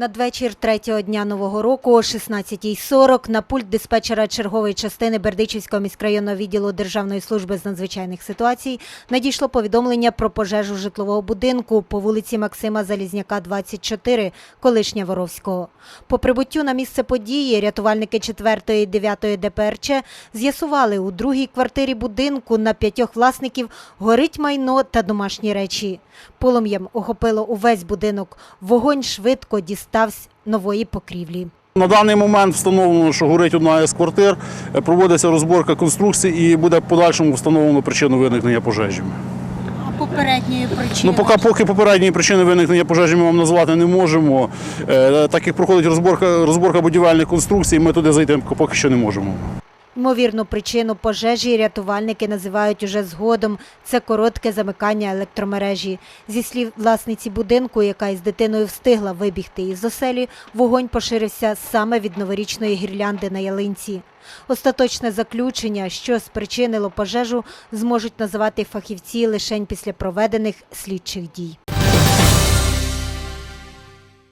Надвечір третього дня нового року о 16.40 на пульт диспетчера чергової частини Бердичівського міськрайонного відділу Державної служби з надзвичайних ситуацій надійшло повідомлення про пожежу житлового будинку по вулиці Максима Залізняка, 24, колишня Воровського. По прибуттю на місце події рятувальники 4 і 9 ДПРЧ з'ясували, у другій квартирі будинку на п'ятьох власників горить майно та домашні речі. Полум'ям охопило увесь будинок. Вогонь швидко дістався нової покрівлі. На даний момент встановлено, що горить одна із квартир, проводиться розборка конструкцій і буде в подальшому встановлено причину виникнення пожежі. А попередньої причини? Ну, поки, поки попередньої причини виникнення пожежі ми вам назвати не можемо. Е, Так як проходить розборка, розборка будівельних конструкцій, ми туди зайти поки що не можемо. Ймовірну причину пожежі рятувальники називають уже згодом. Це коротке замикання електромережі. Зі слів власниці будинку, яка із дитиною встигла вибігти із оселі, вогонь поширився саме від новорічної гірлянди на ялинці. Остаточне заключення, що спричинило пожежу, зможуть називати фахівці лише після проведених слідчих дій.